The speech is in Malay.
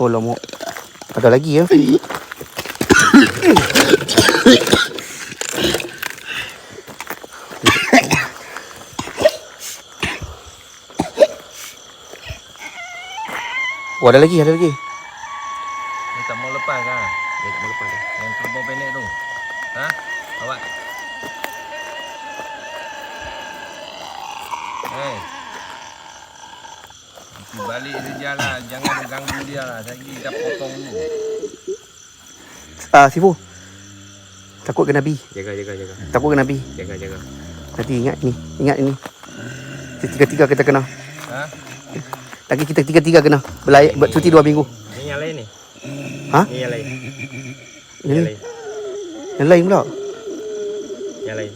Oh lama. Ada lagi ya. Oh ada lagi, ada lagi. Ni tak mau lepas kan? Dia mau lepas dah. Yang kerbau pendek tu. Ha? Awak. Hei. Balik dia lah. Jangan ganggu dia lah. Saya kita potong dulu. Ah, Sifu. Takut kena Nabi. Jaga, jaga, jaga. Takut kena Nabi. Jaga, jaga. Nanti ingat ni. Ingat ni. Tiga-tiga kita kena. Ha? Lagi kita tiga-tiga kena. Berlayar, bercuti dua minggu. Ni yang lain ni. Ha? Ni yang lain. Yang, Yang lain. yang lain pula. Yang lain.